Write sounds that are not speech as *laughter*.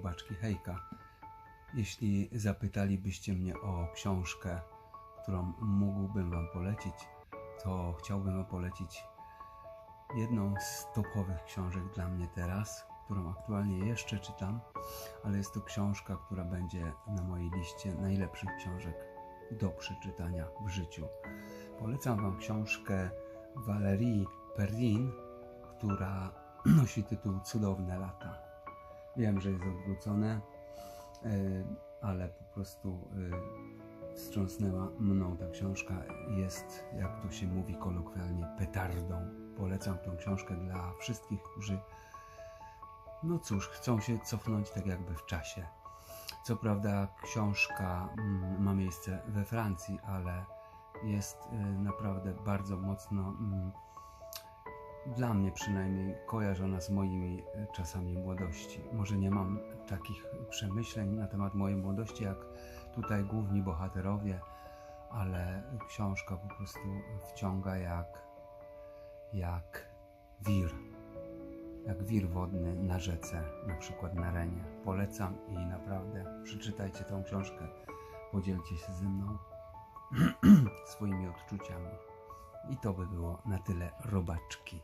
Robaczki Hejka. Jeśli zapytalibyście mnie o książkę, którą mógłbym Wam polecić, to chciałbym Wam polecić jedną z topowych książek dla mnie teraz, którą aktualnie jeszcze czytam, ale jest to książka, która będzie na mojej liście najlepszych książek do przeczytania w życiu. Polecam Wam książkę Valerii Perrin, która *clears throat* nosi tytuł Cudowne lata. Wiem, że jest odwrócone, y, ale po prostu y, wstrząsnęła mną ta książka. Jest, jak to się mówi kolokwialnie, petardą. Polecam tą książkę dla wszystkich, którzy, no cóż, chcą się cofnąć tak jakby w czasie. Co prawda, książka mm, ma miejsce we Francji, ale jest y, naprawdę bardzo mocno, mm, dla mnie przynajmniej, kojarzona z moimi y, czasami młodości. Może nie mam takich przemyśleń na temat mojej młodości, jak tutaj główni bohaterowie, ale książka po prostu wciąga jak, jak wir. Jak wir wodny na rzece, na przykład na Renie. Polecam i naprawdę przeczytajcie tą książkę. Podzielcie się ze mną *clears throat* swoimi odczuciami. I to by było na tyle robaczki.